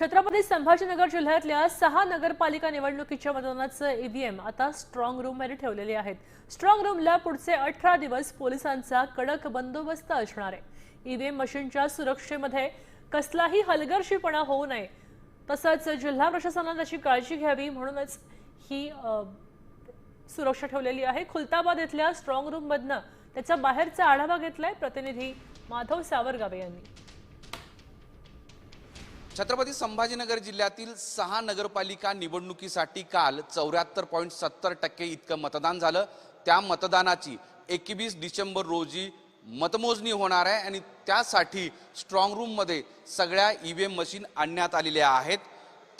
छत्रपती संभाजीनगर जिल्ह्यातल्या सहा नगरपालिका निवडणुकीच्या मतदानाचं ईव्हीएम आता स्ट्रॉंग रूममध्ये ठेवलेले आहेत. स्ट्रॉंग रूमला पुढचे अठरा दिवस पोलिसांचा कडक बंदोबस्त असणार आहे. ईव्हीएम मशीनच्या सुरक्षेमध्ये कसलाही हलगर्शीपणा होऊ नये. तसंच जिल्हा प्रशासनानं त्याची काळजी घ्यावी म्हणूनच ही सुरक्षा ठेवलेली आहे. खुलताबाद इथल्या स्ट्रॉंग रूममधनं त्याचा बाहेरचा आढावा घेतलाय प्रतिनिधी माधव सावरगावे यांनी. छत्रपती संभाजीनगर जिल्ह्यातील सहा नगरपालिका निवडणुकीसाठी काल चौऱ्याहत्तर पॉईंट सत्तर टक्के इतकं मतदान झालं. त्या मतदानाची एकवीस डिसेंबर रोजी मतमोजणी होणार आहे आणि त्यासाठी स्ट्रॉंग रूममध्ये सगळ्या ई व्ही एम मशीन आणण्यात आलेल्या आहेत.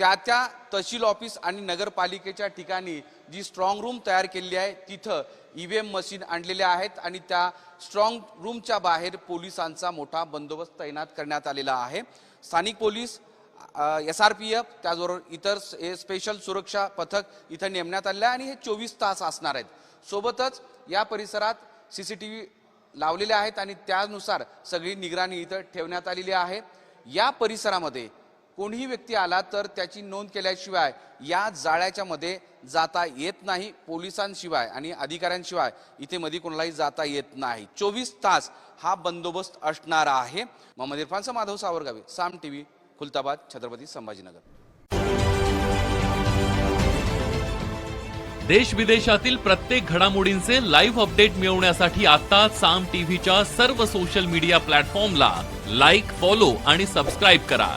त्या त्या तहसील ऑफिस आणि नगरपालिकेच्या ठिकाणी जी स्ट्रॉंग रूम तयार केलेली आहे तिथं ई व्ही एम मशीन आणलेल्या आहेत आणि त्या स्ट्रॉंग रूमच्या बाहेर पोलिसांचा मोठा बंदोबस्त तैनात करण्यात आलेला आहे. स्थानिक police S R P F त्याचबरोबर इतर स्पेशल सुरक्षा पथक इथं नेमण्यात आलेलं आहे आणि हे चोवीस तास असणार आहेत. सोबतच या परिसरात सी सी टी व्ही लावलेले आहेत आणि त्यानुसार सगळी निगराणी इथं ठेवण्यात आलेली आहे. या परिसरामध्ये कोणीही व्यक्ती आला तर त्याची नोंद केल्याशिवाय या जाळ्याच्या मध्ये जाता येत नाही पोलिसांशिवाय आणि अधिकाऱ्यांशिवाय. इथे मध्ये कोणालाही जाता येत नाही. चोवीस तास हा बंदोबस्त असणार आहे. मोहम्मद इरफानचा माधव सावरगावे साम टीव्ही खुलताबाद छत्रपती संभाजीनगर. देश विदेशातील प्रत्येक घडामोडींचे लाईव्ह अपडेट मिळवण्यासाठी आता साम टीव्हीच्या सर्व सोशल मीडिया प्लॅटफॉर्मला लाईक फॉलो आणि सबस्क्राईब करा.